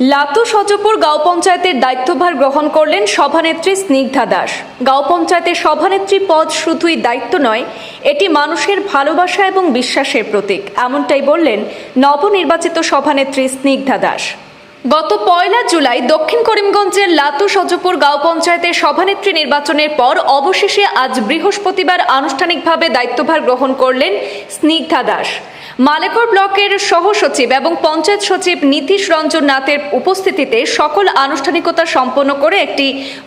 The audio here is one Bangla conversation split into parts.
লাতু সজপুর গাঁও পঞ্চায়েতের দায়িত্বভার গ্রহণ করলেন সভানেত্রী স্নিগ্ধা দাস। গাঁও পঞ্চায়েতের সভানেত্রী পদ শুধুই দায়িত্ব নয়, এটি মানুষের ভালোবাসা এবং বিশ্বাসের প্রতীক, এমনটাই বললেন নবনির্বাচিত সভানেত্রী স্নিগ্ধা দাস। গত পয়লা জুলাই দক্ষিণ করিমগঞ্জের লাতু সজপুর গাঁও পঞ্চায়েতের সভানেত্রী নির্বাচনের পর অবশেষে আজ বৃহস্পতিবার আনুষ্ঠানিকভাবে দায়িত্বভার গ্রহণ করলেন স্নিগ্ধা দাস। মালেকর ব্লকের সহ সচিব এবং পঞ্চায়েত সচিব নীতিশ রঞ্জন নাথের উপস্থিতিতে সকল আনুষ্ঠানিকতা সম্পন্ন করে একটি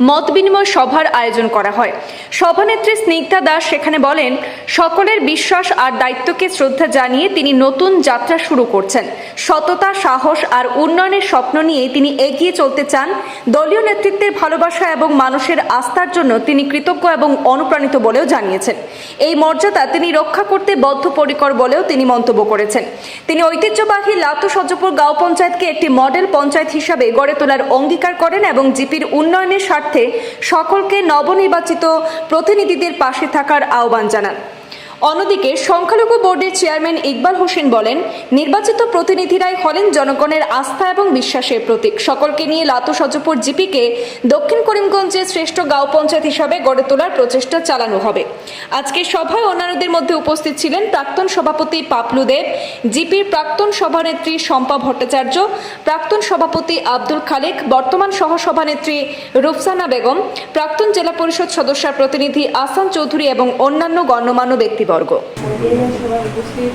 মত বিনিময় সভার আয়োজন করা হয়। সভানেত্রী স্নিগ্ধা দাস সেখানে বলেন, সকলের বিশ্বাস আর দায়িত্বকে শ্রদ্ধা জানিয়ে তিনি নতুন যাত্রা শুরু করছেন। সততা, সাহস আর উন্নয়নের স্বপ্ন নিয়ে তিনি এগিয়ে চলতে চান। দলীয় নেতৃত্বের ভালোবাসা এবং মানুষের আস্থার জন্য তিনি কৃতজ্ঞ এবং অনুপ্রাণিত বলেও জানিয়েছেন। এই মর্যাদা তিনি রক্ষা করতে বদ্ধপরিকর বলেও তিনি মন্তব্য করেছেন। তিনি ঐতিহ্যবাহী লাতু সজ্জপুর গাঁও পঞ্চায়েতকে একটি মডেল পঞ্চায়েত হিসাবে গড়ে তোলার অঙ্গীকার করেন এবং জিপির উন্নয়নের স্বার্থে সকলকে নবনির্বাচিত প্রতিনিধিদের পাশে থাকার আহ্বান জানান। অন্যদিকে সংখ্যালঘু বোর্ডের চেয়ারম্যান ইকবাল হোসেন বলেন, নির্বাচিত প্রতিনিধিরাই হলেন জনগণের আস্থা এবং বিশ্বাসের প্রতীক। সকলকে নিয়ে লাতু সজপুর জিপিকে দক্ষিণ করিমগঞ্জের শ্রেষ্ঠ গাঁও পঞ্চায়েত হিসাবে গড়ে তোলার প্রচেষ্টা চালানো হবে। আজকে সভায় অন্যান্যদের মধ্যে উপস্থিত ছিলেন প্রাক্তন সভাপতি পাপলু দেব, জিপির প্রাক্তন সভানেত্রী শম্পা ভট্টাচার্য, প্রাক্তন সভাপতি আব্দুল খালেক, বর্তমান সহসভানেত্রী রুফসানা বেগম, প্রাক্তন জেলা পরিষদ সদস্যের প্রতিনিধি আসান চৌধুরী এবং অন্যান্য গণ্যমান্য ব্যক্তিবর্গ উপস্থিত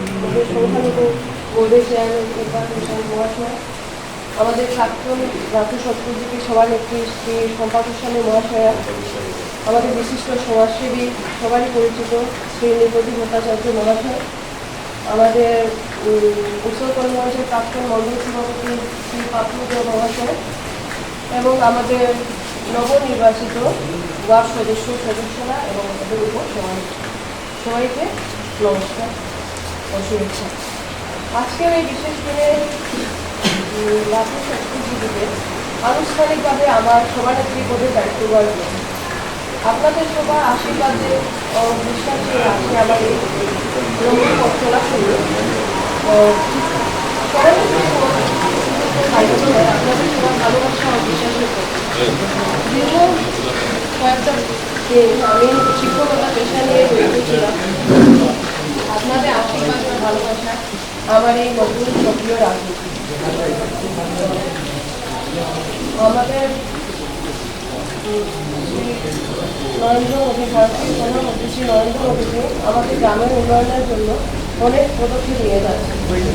আমাদের প্রাক্তন রাজ্য সত্যজিৎ সভানেত্রী শ্রী সম্পাদ হোসেন মহাশয়া, আমাদের বিশিষ্ট সমাজসেবী, সবারই পরিচিত শ্রী নিপতি ভট্টাচার্য মহাশয়, আমাদের উত্তর করিমগঞ্জের প্রাক্তন মন্ডল সভাপতি শ্রী পাপলুদেব মহাশয় এবং আমাদের নবনির্বাচিত ওয়ার্ড সদস্য, সদস্যরা এবং আমাদের উপর সবাই সবাইকে নমস্কার ও শুভেচ্ছা আজকের এই বিশেষ দিনে লাখো সংস্কৃতিতে আনুষ্ঠানিকভাবে আমার সভানেত্রী পদে দায়িত্ব গ্রহণ করি। আপনাদের সবার আশীর্বাদে ও বিশ্বাসে আছে আমার এই রঙিন পথ চলা শুরু আপনাদের সবার ভালোবাসা ও বিশ্বাসের। দীর্ঘ কয়েকটা দিন আমি শিক্ষকতা পেশা নিয়ে আপনাদের আশীর্বাদ ভালোবাসা আমার এই নতুন সক্রিয় রাজনীতি আমাদের নরেন্দ্র মোদী, ভারতীয় প্রধানমন্ত্রী শ্রী নরেন্দ্র মোদীজি আমাদের গ্রামের উন্নয়নের জন্য অনেক পদক্ষেপ নিয়ে যাচ্ছে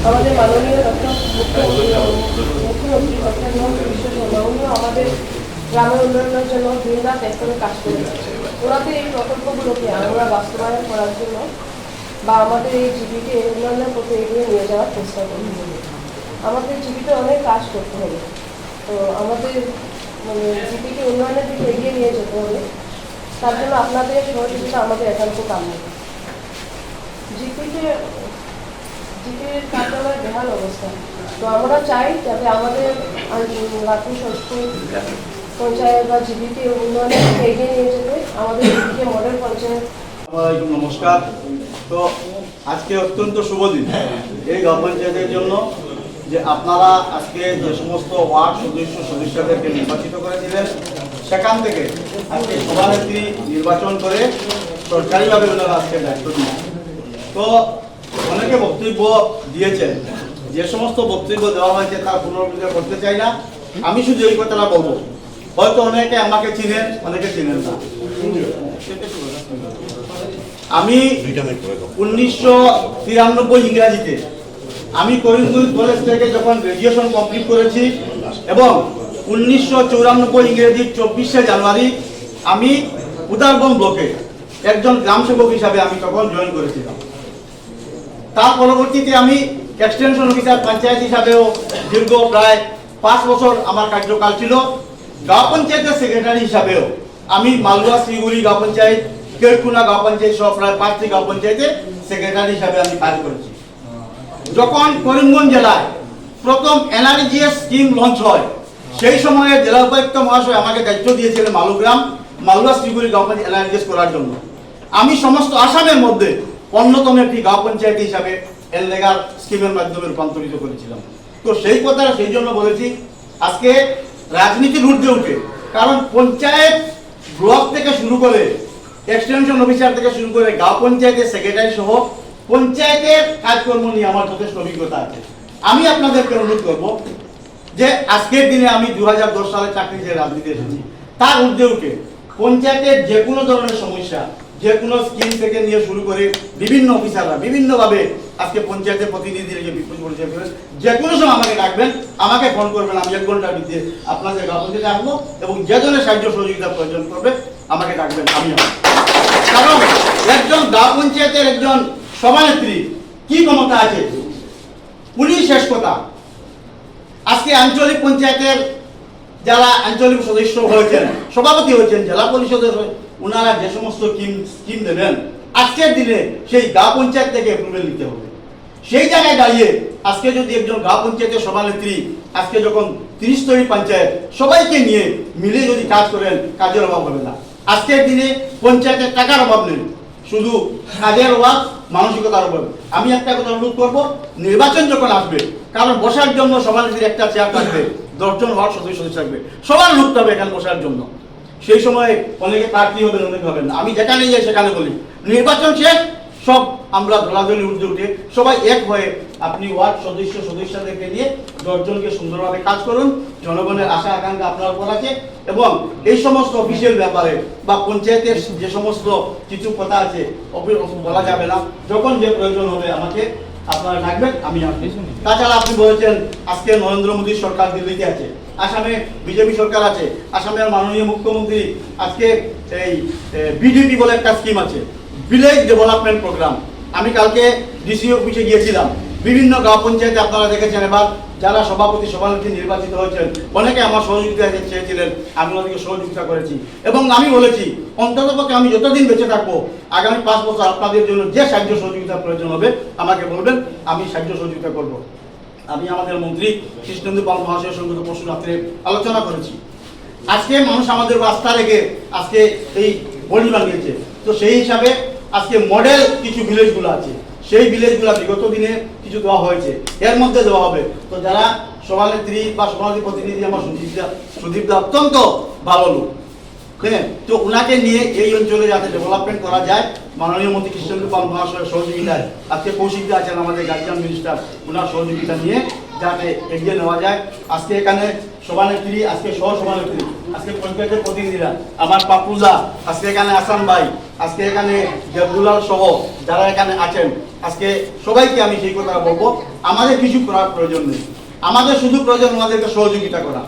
আমাদের মাননীয় ডক্টর মুখ্যমন্ত্রী ডক্টর হিমন্ত বিশ্ব শর্মা উনিও আমাদের গ্রামের উন্নয়নের জন্য দিন রাত এক করে কাজ করে যাচ্ছে ওনাদের এই প্রকল্পগুলোকে আমরা বাস্তবায়ন করার জন্য বা আমাদের এই জীবিকে উন্নয়নের পথে এগিয়ে নিয়ে যাওয়ার চেষ্টা করি আমাদের জীবিতে অনেক কাজ করতে হবে। তো আমাদের মানে জীবিকে উন্নয়নের দিকে এগিয়ে নিয়ে যেতে হবে। তার জন্য আপনাদের সহযোগিতা আমাদের একান্ত কাম্য। জিপিতে জিপির কার্যালয় বেহাল অবস্থা। তো আমরা চাই যাতে আমাদের রাত্রি সংস্কৃতি পঞ্চায়েত বা জীবিকে উন্নয়নের দিকে এগিয়ে নিয়ে যেতে। নমস্কার। তো আজকে অত্যন্ত শুভ দিন। এই গ্রাম পঞ্চায়েতের জন্য যে আপনারা আজকে যে সমস্ত ওয়ার্ড সদস্য সদস্যদেরকে নির্বাচিত করে দিলেন, সেখান থেকে আজকে সভানেত্রী নির্বাচন করে সরকারিভাবে ওনারা আজকে দায়িত্ব দিলেন তো অনেকে বক্তব্য দিয়েছেন, যে সমস্ত বক্তব্য দেওয়া হয়েছে তার পুনরাবৃত্তি করতে চাই না। আমি শুধু এই কথাটা বলব। হয়তো অনেকে আমাকে চিনেন, অনেকে চিনেন না। আমি উনিশশো তিরানব্বই ইংরাজিতে আমি করিমগঞ্জ কলেজ থেকে যখন গ্রাজুয়েশন কমপ্লিট করেছি এবং উনিশশো চৌরানব্বই ইংরেজি চব্বিশে জানুয়ারি আমি উদারবন ব্লকে একজন গ্রাম সেবক হিসাবে আমি তখন জয়েন করেছিলাম। তার পরবর্তীতে আমি এক্সটেনশন অফিসার পঞ্চায়েত হিসাবেও দীর্ঘ প্রায় পাঁচ বছর আমার কার্যকাল ছিল। গাঁও পঞ্চায়েতের সেক্রেটারি হিসাবেও আমি মালুয়া শ্রীগুড়ি গাঁও পঞ্চায়েত কেরকুনা গাঁও পঞ্চায়েত সহ প্রায় পাঁচটি গাঁও পঞ্চায়েতের সেক্রেটারি হিসাবে আমি কাজ করেছি। যখন করিমগঞ্জ জেলায় প্রথম এনআরজিএস স্কিম লঞ্চ হয়, সেই সময়ে জেলা উপায়ুক্ত মহাশয় আমাকে দায়িত্ব দিয়েছিলেন মালুগ্রাম মালুয়া শ্রীগুড়ি গাঁও পঞ্চায়েত এনআরজিএস করার জন্য। আমি সমস্ত আসামের মধ্যে অন্যতম একটি গাঁও পঞ্চায়েত হিসাবে এনলেগার স্কিমের মাধ্যমে রূপান্তরিত করেছিলাম। তো সেই কথা সেই জন্য বলেছি, আজকে রাজনীতির ঊর্ধ্বে উঠে কারণ পঞ্চায়েত ব্লক থেকে শুরু করে এক্সটেনশন অফিসার থেকে শুরু করে গাঁও পঞ্চায়েতের সেক্রেটারি সহ পঞ্চায়েতের কাজকর্ম নিয়ে আমার যথেষ্ট অভিজ্ঞতা আছে। আমি আপনাদেরকে অনুরোধ করব যে আজকের দিনে আমি দু সালে চাকরি যে রাজনীতি এসেছি। তার উঠে পঞ্চায়েতের যে কোনো ধরনের সমস্যা যে কোনো স্কিম থেকে নিয়ে শুরু করে বিভিন্ন অফিসাররা বিভিন্নভাবে আজকে পঞ্চায়েতের প্রতিনিধিকে বিপুল পরিচয় যে কোনো সময় আমাকে ডাকবেন, আমাকে ফোন করবেন, আমি এক ঘণ্টার মধ্যে আপনাদের পঞ্চায়েতে আসব এবং যে ধরনের সাহায্য সহযোগিতা প্রয়োজন করবে আমাকে ডাকবেন, আমি কারণ একজন গাঁও পঞ্চায়েতের একজন সভানেত্রী কি ক্ষমতা আছে? উনি শেষ কথা। আজকে আঞ্চলিক পঞ্চায়েতের যারা আঞ্চলিক সদস্য হয়েছেন, সভাপতি হয়েছেন, জেলা পরিষদের ওনারা যে সমস্ত স্কিম স্কিম দেবেন আজকের দিনে সেই গাঁও পঞ্চায়েত থেকে অ্যাপ্রুভেল নিতে হবে। সেই জায়গায় দাঁড়িয়ে আজকে যদি একজন গাঁও পঞ্চায়েতের সভানেত্রী আজকে যখন তিরিশ তৈরি পঞ্চায়েত, সবাইকে নিয়ে মিলে যদি কাজ করেন, কাজের অভাব হবে না। আজকের দিনে পঞ্চায়েতের টাকার অভাব নেই। শুধু কাজের অভাব, মানসিকতার অভাব। আমি একটা কথা অনুরোধ করব, নির্বাচন যখন আসবে, কারণ বসার জন্য সভানেত্রীর একটা চেয়ার থাকবে, দশজন ওয়ার্ড সদস্য থাকবে, সবার লোক হবে এখানে বসার জন্য। সেই সময় অনেকে প্রার্থী হবেন, অনেকে হবেন না। আমি যেখানে যাই সেখানে বলি, নির্বাচন শেষ, সব আমরা দলাদলি উঠতে উঠে সবাই এক হয়ে আপনি ওয়ার্ড সদস্য, সদস্যদেরকে নিয়ে দশজনকে সুন্দরভাবে কাজ করুন। জনগণের আশা, আকাঙ্ক্ষা আপনার উপর আছে এবং এই সমস্ত অফিসিয়াল ব্যাপারে বা পঞ্চায়েতের যে সমস্ত কিছু কথা আছে বলা যাবে না। যখন যে প্রয়োজন হবে আমাকে আপনারা ডাকবেন, আমি আসব। তাছাড়া আপনি বলেছেন, আজকে নরেন্দ্র মোদীর সরকার দিল্লিতে আছে। আসামে বিজেপি সরকার আছে আসামের মাননীয় মুখ্যমন্ত্রী আজকে এই বিডিপি বলে একটা স্কিম আছে ভিলেজ ডেভেলপমেন্ট প্রোগ্রাম আমি কালকে ডিসি অফিসে গিয়েছিলাম। বিভিন্ন গ্রাম পঞ্চায়েতে আপনারা দেখেছেন এবার যারা সভাপতি, সভানেত্রী নির্বাচিত হয়েছেন, অনেকে আমার সহযোগিতা চেয়েছিলেন, আমি ওনাদেরকে সহযোগিতা করেছি। এবং আমি বলেছি অন্ততপক্ষে আমি যতদিন বেঁচে থাকব, আগামী পাঁচ বছর আপনাদের জন্য যে সাহায্য সহযোগিতা প্রয়োজন হবে, আমাকে বলবেন, আমি সাহায্য সহযোগিতা করব। আমি আমাদের মন্ত্রী কৃষ্ণেন্দু পাল মহাশয়ের সঙ্গে পরশু রাত্রে আলোচনা করেছি। আজকে মানুষ আমাদের রাস্তা রেখে আজকে এই বডি বানিয়েছে। তো সেই হিসাবে আজকে মডেল কিছু ভিলেজগুলো আছে। সেই ভিলেজগুলো বিগত দিনে কিছু দেওয়া হয়েছে। এর মধ্যে দেওয়া হবে। তো যারা সভানেত্রী বা সভানেত্রী প্রতিনিধি আমার সুদীপদা সুদীপদা অত্যন্ত ভালো লোক। হ্যাঁ তো ওনাকে নিয়ে এই অঞ্চলে যাতে ডেভেলপমেন্ট করা যায়, মাননীয় মন্ত্রী কৃষ্ণেন্দু পাল মহাশয়ের সহযোগিতায় আজকে কৌশিকদা আছেন আমাদের গার্জিয়ান মিনিস্টার ওনার সহযোগিতা নিয়ে যাতে এগিয়ে নেওয়া যায়। আজকে এখানে সভানেত্রী, আজকে সহ সভানেত্রী আজকে পঞ্চায়েতের প্রতিনিধিরা, আমার পাপুজা, আজকে এখানে আসান ভাই, আজকে এখানে দেবদুলাল সহ যারা এখানে আছেন, আজকে সবাইকে আমি সেই কথা বলব। আমাদের কিছু করার প্রয়োজন নেই। আমাদের শুধু প্রয়োজন ওনাদেরকে সহযোগিতা করা।